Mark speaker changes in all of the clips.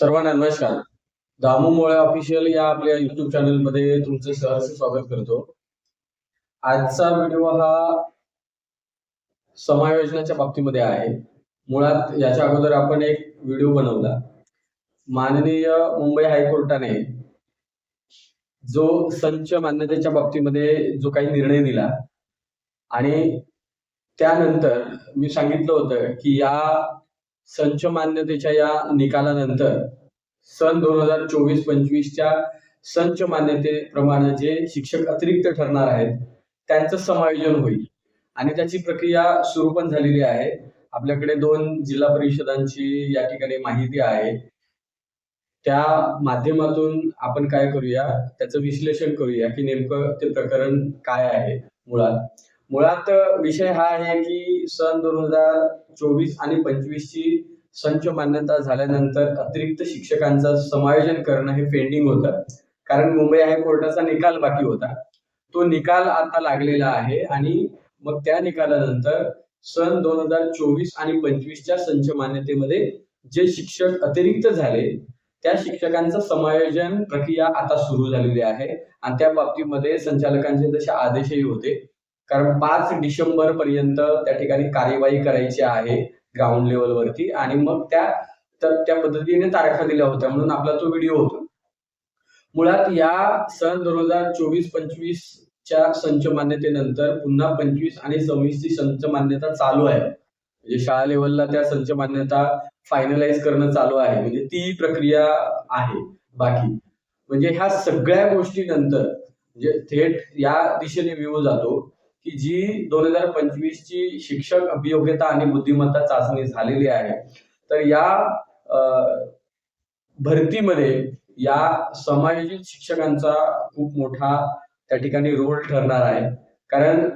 Speaker 1: सर्वांना नमस्कार. दामू मोळे ऑफिशियल या आपल्या युट्यूब चॅनलमध्ये तुमचं सहर्ष स्वागत करतो. आजचा व्हिडिओ हा समायोजनाच्या बाबतीमध्ये आहे. मुळात याच्या अगोदर आपण एक व्हिडिओ बनवला. माननीय मुंबई हायकोर्टाने जो संच मान्यतेच्या बाबतीमध्ये जो काही निर्णय दिला आणि त्यानंतर मी सांगितलं होतं की या संच मान्यतेच्या या निकालानंतर सन दोन हजार चोवीस पंचवीसच्या संच मान्यतेप्रमाणे जे शिक्षक अतिरिक्त ठरणार आहेत त्यांचं समायोजन होईल. आणि त्याची प्रक्रिया सुरू पण झालेली आहे. आपल्याकडे दोन जिल्हा परिषदांची या ठिकाणी माहिती आहे. त्या माध्यमातून आपण काय करूया त्याचं विश्लेषण करूया की नेमकं ते प्रकरण काय आहे मुळात. मुळात विषय हा आहे की सन दोन हजार चोवीस आणि पंचवीस ची संच मान्यता झाल्यानंतर अतिरिक्त शिक्षकांचं समायोजन करणं हे पेंडिंग होतं. कारण मुंबई हायकोर्टाचा निकाल बाकी होता. तो निकाल आता लागलेला आहे आणि मग त्या निकालानंतर सन दोन हजार चोवीस आणि पंचवीसच्या संच मान्यतेमध्ये जे शिक्षक अतिरिक्त झाले त्या शिक्षकांचं समायोजन प्रक्रिया आता सुरू झालेली आहे. आणि त्या बाबतीमध्ये संचालकांचे जसे आदेशही होते. कारण पाच डिसेंबर पर्यंत त्या ठिकाणी कार्यवाही करायची आहे. ग्राउंड लेवलवरती आणि मग त्या त्या पद्धतीने तारखा दिल्या होत्या म्हणून आपला तो व्हिडिओ होता. मुळात या सन दोन हजार चोवीस पंचवीस च्या संच मान्यतेनंतर पुन्हा पंचवीस आणि सव्वीस ची संच मान्यता चालू आहे. म्हणजे शाळा लेवलला त्या संच मान्यता फायनलाइज करणं चालू आहे. म्हणजे ती प्रक्रिया आहे बाकी. म्हणजे ह्या सगळ्या गोष्टी नंतर म्हणजे थेट या दिशेने व्यू जातो. की जी दोन हजार पंचवीस ची शिक्षक अभियोग्यता आणि बुद्धिमत्ता चाचणी झालेली आहे तर या भरतीमध्ये या समायोजित शिक्षकांचा खूप मोठा त्या ठिकाणी रोल ठरणार आहे. कारण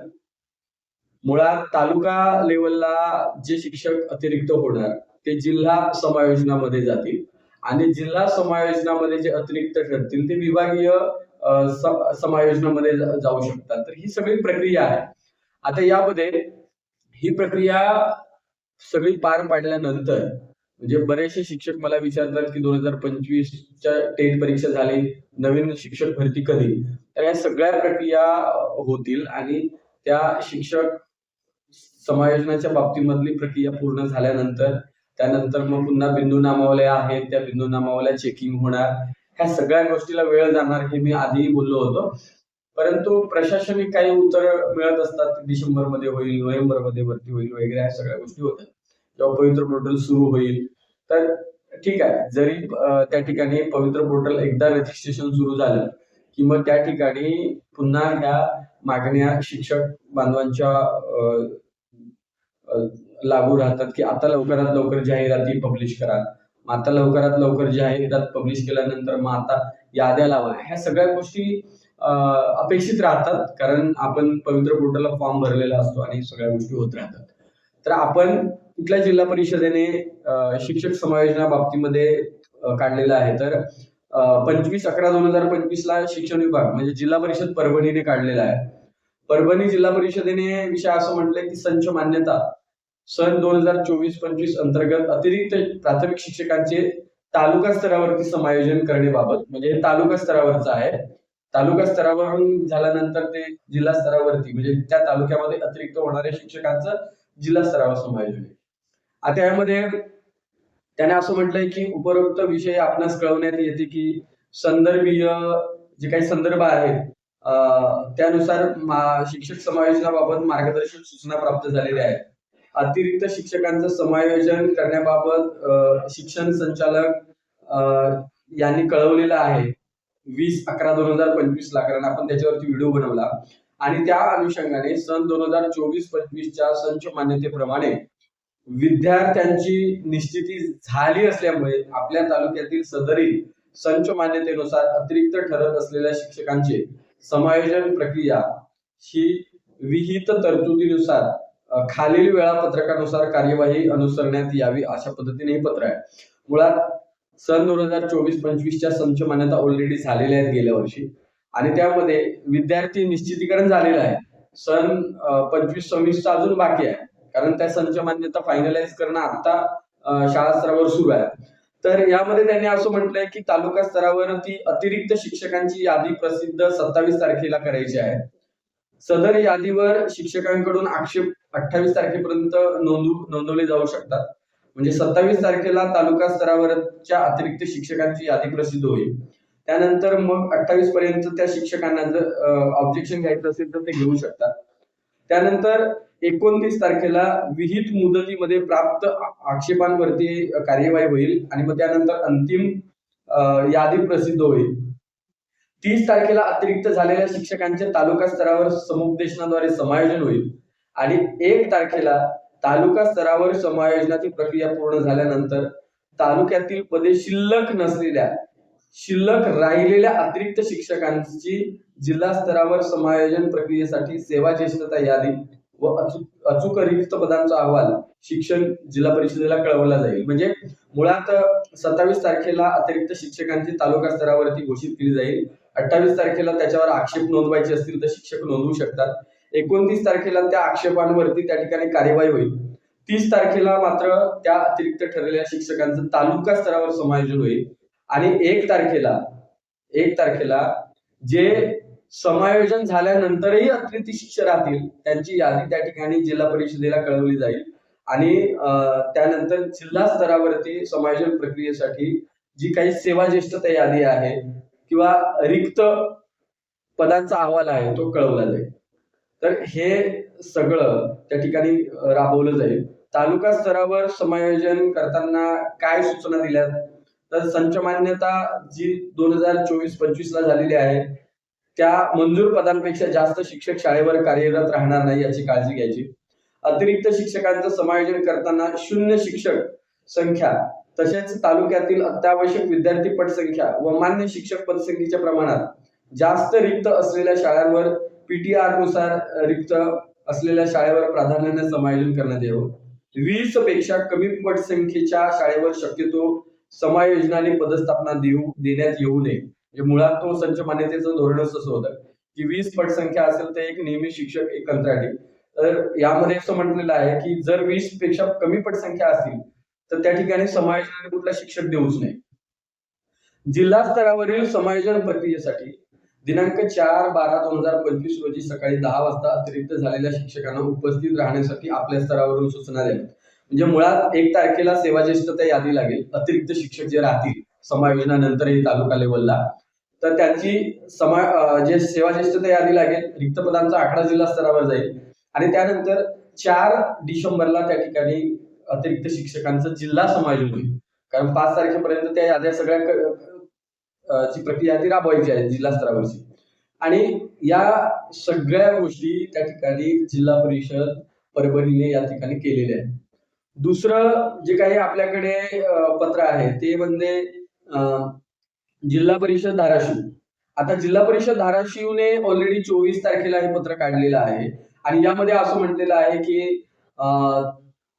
Speaker 1: मुळात तालुका लेवलला जे शिक्षक अतिरिक्त होणार ते जिल्हा समायोजनामध्ये जातील आणि जिल्हा समायोजनामध्ये जे अतिरिक्त ठरतील ते विभागीय समायोजनामध्ये जाऊ शकतात. तर ही सगळी प्रक्रिया आहे. आता यामध्ये ही प्रक्रिया सगळी पार पाडल्यानंतर म्हणजे बरेचसे शिक्षक मला विचारतात की दोन हजार पंचवीसच्या टेट परीक्षा झाली नवीन शिक्षक भरती कधी? तर या सगळ्या प्रक्रिया होतील आणि त्या शिक्षक समायोजनाच्या बाबतीमधली प्रक्रिया पूर्ण झाल्यानंतर त्यानंतर मग पुन्हा बिंदू नामावल्या आहेत. त्या बिंदू नामावल्या चेकिंग होणार. ह्या सगळ्या गोष्टीला वेळ जाणार हे मी आधीही बोललो होतो. परंतु प्रशासनिक काही उत्तर मिळत असतात डिसेंबरमध्ये होईल नोव्हेंबरमध्ये भरती होईल वगैरे ह्या सगळ्या गोष्टी होतात. जेव्हा पवित्र पोर्टल सुरू होईल. तर ठीक आहे जरी त्या ठिकाणी पवित्र पोर्टल एकदा रजिस्ट्रेशन सुरू झालं की मग त्या ठिकाणी पुन्हा ह्या मागण्या शिक्षक बांधवांच्या लागू राहतात की आता लवकरात लवकर जाहिराती पब्लिश करा मग आता लवकरात लवकर जाहिरात पब्लिश केल्यानंतर मग आता याद्या लावा. ह्या सगळ्या गोष्टी अपेक्षित राहतात. कारण आपण पवित्र पोर्टलला फॉर्म भरलेला असतो आणि सगळ्या गोष्टी होत राहतात. तर आपण कुठल्या जिल्हा परिषदेने शिक्षक समायोजना बाबतीमध्ये काढलेला काढलेलं आहे? तर पंचवीस अकरा दोन हजार पंचवीस ला शिक्षण विभाग म्हणजे जिल्हा परिषद परभणीने काढलेला आहे. परभणी जिल्हा परिषदेने विषय असं म्हटलंय की संच मान्यता. सन दोन हजार चोवीस पंचवीस अंतर्गत अतिरिक्त प्राथमिक शिक्षकांचे तालुका स्तरावरती समायोजन करण्याबाबत म्हणजे हे तालुका स्तरावरचं आहे. तालुका स्तरावरून झाल्यानंतर ते जिल्हा स्तरावरती म्हणजे त्या तालुक्यामध्ये अतिरिक्त होणाऱ्या शिक्षकांचं जिल्हा स्तरावर समायोजन आहे. आता यामध्ये त्याने असं म्हटलंय की उपरोक्त विषय आपणास कळवण्यात येते की संदर्भीय जे काही संदर्भ आहेत त्यानुसार शिक्षक समायोजनाबाबत मार्गदर्शक सूचना प्राप्त झालेल्या आहेत. अतिरिक्त शिक्षकांचं समायोजन करण्याबाबत शिक्षण संचालक अं, यांनी कळवलेलं आहे. वीस अकरा दोन हजार पंचवीस ला कारण आपण त्याच्यावरती व्हिडिओ बनवला. आणि त्या अनुषंगाने सन दोन हजार चोवीस पंचवीसच्या संच मान्यतेप्रमाणे विद्यार्थ्यांची निश्चिती झाली असल्यामुळे आपल्या तालुक्यातील सदरील संच मान्यतेनुसार अतिरिक्त ठरत असलेल्या शिक्षकांचे समायोजन प्रक्रिया ही विहित तरतुदीनुसार खालील वेळापत्रकानुसार कार्यवाही अनुसरण्यात यावी अशा पद्धतीने हे पत्र आहे. मुळात सन दोन हजार चोवीस पंचवीसच्या संच मान्यता ऑलरेडी झालेल्या आहेत गेल्या वर्षी. आणि त्यामध्ये विद्यार्थी निश्चितीकरण झालेलं आहे. सन पंचवीस सव्वीसचा अजून बाकी आहे. कारण त्या संच मान्यता फायनलाइज करणं आता शाळा स्तरावर सुरू आहे. तर यामध्ये त्यांनी असं म्हटलंय की तालुका स्तरावरती अतिरिक्त शिक्षकांची यादी प्रसिद्ध सत्तावीस तारखेला करायची आहे. सदर यादीवर शिक्षकांकडून आक्षेप अठ्ठावीस तारखेपर्यंत नोंदू नोंदवले जाऊ शकतात. म्हणजे सत्तावीस तारखेला तालुका स्तरावरच्या अतिरिक्त शिक्षकांची यादी प्रसिद्ध होईल. त्यानंतर मग अठ्ठावीस पर्यंत त्या शिक्षकांना जर ऑब्जेक्शन घ्यायचं असेल तर ते घेऊ शकतात. त्यानंतर एकोणतीस तारखेला विहित मुदतीमध्ये प्राप्त आक्षेपांवरती कार्यवाही होईल आणि मग त्यानंतर अंतिम यादी प्रसिद्ध होईल. तीस तारखेला अतिरिक्त झालेल्या शिक्षकांचे तालुका स्तरावर समुपदेशनाद्वारे समायोजन होईल. आणि एक तारखेला तालुका स्तरावर समायोजनाची प्रक्रिया पूर्ण झाल्यानंतर तालुक्यातील पदे शिल्लक नसलेल्या शिल्लक राहिलेल्या अतिरिक्त शिक्षकांची जिल्हा स्तरावर समायोजन प्रक्रियेसाठी सेवा ज्येष्ठता यादी व अचूक अचूक रिक्त पदांचा अहवाल शिक्षण जिल्हा परिषदेला कळवला जाईल. म्हणजे मुळात सत्तावीस तारखेला अतिरिक्त शिक्षकांची तालुका स्तरावरती घोषित केली जाईल. अठ्ठावीस तारखेला त्याच्यावर आक्षेप नोंदवायचे असतील तर शिक्षक नोंदवू शकतात. एकोणतीस तारखेला त्या आक्षेपांवरती त्या ठिकाणी कार्यवाही होईल. तीस तारखेला मात्र त्या अतिरिक्त ठरलेल्या शिक्षकांचं तालुका स्तरावर समायोजन होईल. आणि एक तारखेला एक तारखेला जे समायोजन झाल्यानंतरही अतिरिक्त शिक्षक राहतील त्यांची यादी त्या ठिकाणी जिल्हा परिषदेला कळवली जाईल. आणि त्यानंतर जिल्हा स्तरावरती समायोजन प्रक्रियेसाठी जी काही सेवा ज्येष्ठता यादी आहे किंवा रिक्त पदांचा अहवाल आहे तो कळवला जाईल. तर हे सगळं त्या ठिकाणी राबवलं जाईल. तालुका स्तरावर समायोजन करताना काय सूचना दिल्या तर संच मान्यता जी दोन हजार चोवीस पंचवीस ला झालेली आहे त्या मंजूर पदांपेक्षा जास्त शिक्षक शाळेवर कार्यरत राहणार नाही याची काळजी घ्यायची. अतिरिक्त शिक्षकांचं समायोजन करताना शून्य शिक्षक संख्या तसेच तालुक्यातील अत्यावश्यक विद्यार्थी पटसंख्या व मान्य शिक्षक पदसंख्येच्या प्रमाणात जास्त रिक्त असलेल्या शाळांवर पीटीआरनुसार रिक्त असलेल्या शाळेवर प्राधान्याने समायोजन करण्यात यावं. वीसपेक्षा कमी पटसंख्येच्या शाळेवर शक्यतो समायोजनाने पदस्थापना देऊ देण्यात येऊ नये. म्हणजे मुळात तो संच मान्यतेचं धोरणच असं होतं की वीस पटसंख्या असेल तर एक नियमित शिक्षक एक कंत्राटी तर यामध्ये असं म्हटलेलं आहे की जर वीसपेक्षा कमी पटसंख्या असतील तर त्या ठिकाणी समायोजनाने कुठला शिक्षक देऊच नये. जिल्हा स्तरावरील समायोजन प्रक्रियेसाठी दिनांक चार बारा दोन हजार पंचवीस रोजी सकाळी दहा वाजता अतिरिक्त झालेल्या शिक्षकांना उपस्थित राहण्यासाठी आपल्या स्तरावरून सूचना द्याव्यात म्हणजे मुळात एक तारखेला सेवा त्या यादी लागेल. अतिरिक्त शिक्षक जे राहतील समायोजनानंतरही तालुका लेवलला तर त्याची समा जे सेवाज्येष्ठता यादी लागेल रिक्त पदांचा आकडा जिल्हा स्तरावर जाईल. आणि त्यानंतर चार डिसेंबरला त्या ठिकाणी अतिरिक्त शिक्षकांचं जिल्हा समायोजन होईल. कारण पाच तारखेपर्यंत त्या याद्या सगळ्या ची प्रक्रिया ती राबवायची आहे जिल्हा स्तरावरची. आणि या सगळ्या गोष्टी त्या ठिकाणी जिल्हा परिषद परभणीने या ठिकाणी केलेल्या आहेत. दुसरं जे काही आपल्याकडे पत्र आहे ते म्हणजे अं, जिल्हा परिषद धाराशिव. आता जिल्हा परिषद धाराशिवने ऑलरेडी चोवीस तारखेला हे पत्र काढलेलं आहे. आणि यामध्ये असं म्हटलेलं आहे की अं,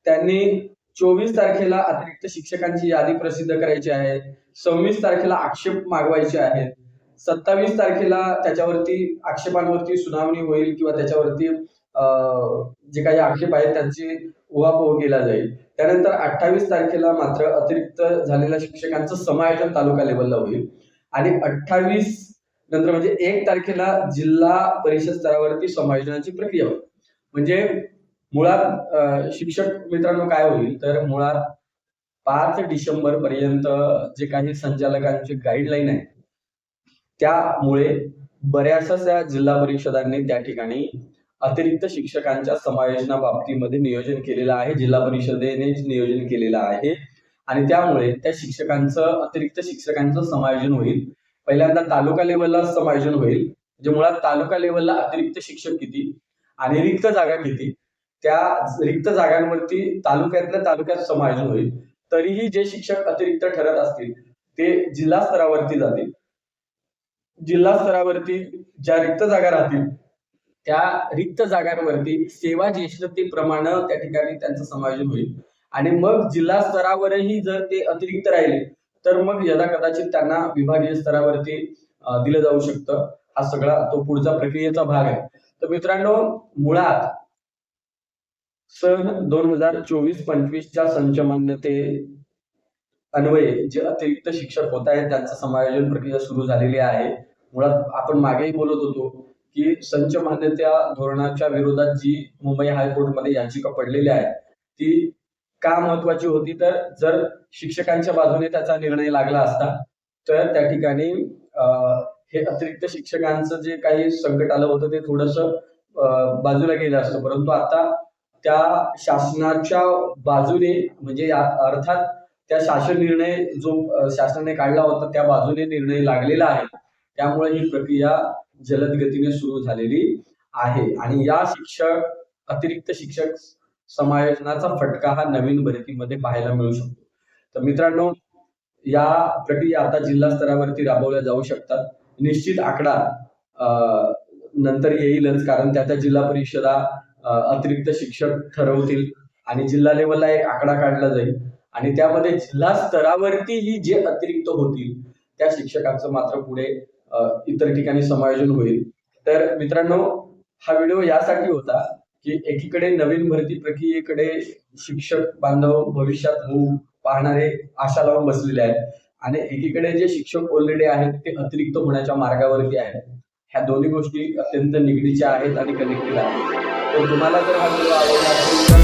Speaker 1: त्यांनी चोवीस तारखेला अतिरिक्त शिक्षकांची यादी प्रसिद्ध करायची आहे. सव्वीस तारखेला आक्षेप मागवायचे आहेत. सत्तावीस तारखेला त्याच्यावरती आक्षेपांवरती सुनावणी होईल किंवा त्याच्यावरती अं, जे काही आक्षेप आहेत त्यांची उहापोह केला जाईल. त्यानंतर अठ्ठावीस तारखेला मात्र अतिरिक्त झालेल्या शिक्षकांचं समायोजन तालुका लेवलला होईल. आणि अठ्ठावीस नंतर म्हणजे एक तारखेला जिल्हा परिषद स्तरावरती समायोजनाची प्रक्रिया होईल. म्हणजे मुळात शिक्षक मित्रांनो काय होईल? तर मुळात पाच डिसेंबर पर्यंत जे काही संचालकांचे गाईडलाईन आहे त्यामुळे बऱ्याचशा जिल्हा परिषदांनी त्या ठिकाणी अतिरिक्त शिक्षकांच्या समायोजना बाबतीमध्ये नियोजन केलेलं आहे जिल्हा परिषदेनेच नियोजन केलेलं आहे. आणि त्यामुळे त्या शिक्षकांचं अतिरिक्त शिक्षकांचं समायोजन होईल. पहिल्यांदा तालुका लेवलला समायोजन होईल. म्हणजे मुळात तालुका लेवलला अतिरिक्त शिक्षक किती? आणि रिक्त जागा किती? त्या रिक्त जागांवरती तालुक्यातल्या तालुक्यात समायोजन होईल. तरीही जे शिक्षक अतिरिक्त ठरत असतील ते जिल्हा स्तरावरती जातील. जिल्हा स्तरावरती ज्या रिक्त जागा राहतील त्या रिक्त जागांवरती सेवा ज्येष्ठतेप्रमाणे त्या ठिकाणी त्यांचं समायोजन होईल. आणि मग जिल्हा स्तरावरही जर ते अतिरिक्त राहिले तर मग यदा कदाचित त्यांना विभागीय स्तरावरती दिलं जाऊ शकतं. हा सगळा तो पुढचा प्रक्रियेचा भाग आहे. तर मित्रांनो मुळात सन दोन हजार चोवीस पंचवीसच्या संच मान्यते अन्वये जे अतिरिक्त शिक्षक होत आहेत त्यांचं समायोजन प्रक्रिया सुरू झालेली आहे. मुळात आपण मागेही बोलत होतो की संच मान्यता धोरणाच्या विरोधात जी मुंबई हायकोर्टमध्ये याचिका पडलेली आहे ती का महत्वाची होती? तर जर शिक्षकांच्या बाजूने त्याचा निर्णय लागला असता तर त्या ठिकाणी हे अतिरिक्त शिक्षकांचं जे काही संकट आलं होतं ते थोडस बाजूला गेलं असतं. परंतु आता त्या शासनाच्या बाजूने म्हणजे अर्थात त्या शासन निर्णय जो शासनाने काढला होता त्या बाजूने निर्णय लागलेला आहे. त्यामुळे ही प्रक्रिया जलद गतीने सुरू झालेली आहे. आणि या शिक्षक अतिरिक्त शिक्षक समायोजनाचा फटका हा नवीन भरतीमध्ये पाहायला मिळू शकतो. तर मित्रांनो या प्रक्रिया आता जिल्हा स्तरावरती राबवल्या जाऊ शकतात. निश्चित आकडा नंतर येईलच कारण त्या त्या जिल्हा परिषदा अतिरिक्त शिक्षक ठरवतील आणि जिल्हा लेवलला एक आकडा काढला जाईल. आणि त्यामध्ये जिल्हा स्तरावरती जे अतिरिक्त होतील त्या शिक्षकांचं मात्र पुढे इतर ठिकाणी समायोजन होईल. तर मित्रांनो हा व्हिडिओ यासाठी होता की एकीकडे नवीन भरती प्रक्रियेकडे शिक्षक बांधव भविष्यात होऊ पाहणारे आशा लावून बसलेले आहेत. आणि एकीकडे जे शिक्षक ऑलरेडी आहेत ते अतिरिक्त होण्याच्या मार्गावरती आहेत. ह्या दोन्ही गोष्टी अत्यंत निगडीच्या आहेत आणि कनेक्टेड आहेत. तर तुम्हाला जर हा व्हिडिओ आवडला असेल तर